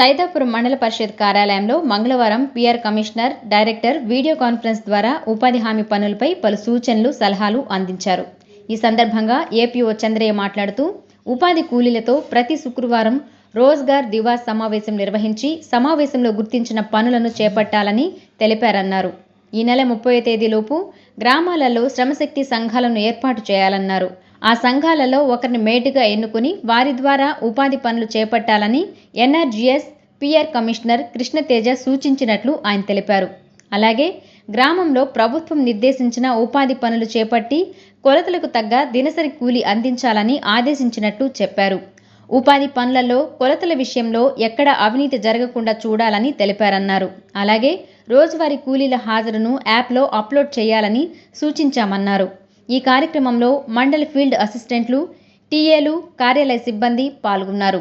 సైదాపురం మండల పరిషత్ కార్యాలయంలో మంగళవారం PR commissioner director video conference ద్వారా ఉపాధి హామీ పనులపై పలు సూచనలు సలహాలు అందించారు. ఈ సందర్భంగా ఏపీఓ చంద్రయ్య మాట్లాడుతూ ఉపాధి కూలీలతో ప్రతి శుక్రవారం రోజ్గార్ దివాస్ సమావేశం నిర్వహించి సమావేశంలో గుర్తించిన పనులను చేపట్టాలని తెలిపారన్నారు. ఈ నెల ముప్పై తేదీలోపు గ్రామాలలో శ్రమశక్తి సంఘాలను ఏర్పాటు చేయాలన్నారు. ఆ సంఘాలలో ఒకరిని మేటుగా ఎన్నుకుని వారి ద్వారా ఉపాధి పనులు చేపట్టాలని ఎన్ఆర్జీఎస్ పిఆర్ కమిషనర్ కృష్ణతేజ సూచించినట్లు ఆయన తెలిపారు. అలాగే గ్రామంలో ప్రభుత్వం నిర్దేశించిన ఉపాధి పనులు చేపట్టి కొలతలకు తగ్గ దినసరి కూలి అందించాలని ఆదేశించినట్లు చెప్పారు. ఉపాధి పనులలో కొలతల విషయంలో ఎక్కడ అవినీతి జరగకుండా చూడాలని తెలిపారన్నారు. అలాగే రోజువారీ కూలీల హాజరును యాప్లో అప్లోడ్ చేయాలని సూచించామన్నారు. ఈ కార్యక్రమంలో మండలి ఫీల్డ్ అసిస్టెంట్లు టీఏలు కార్యాలయ సిబ్బంది పాల్గొన్నారు.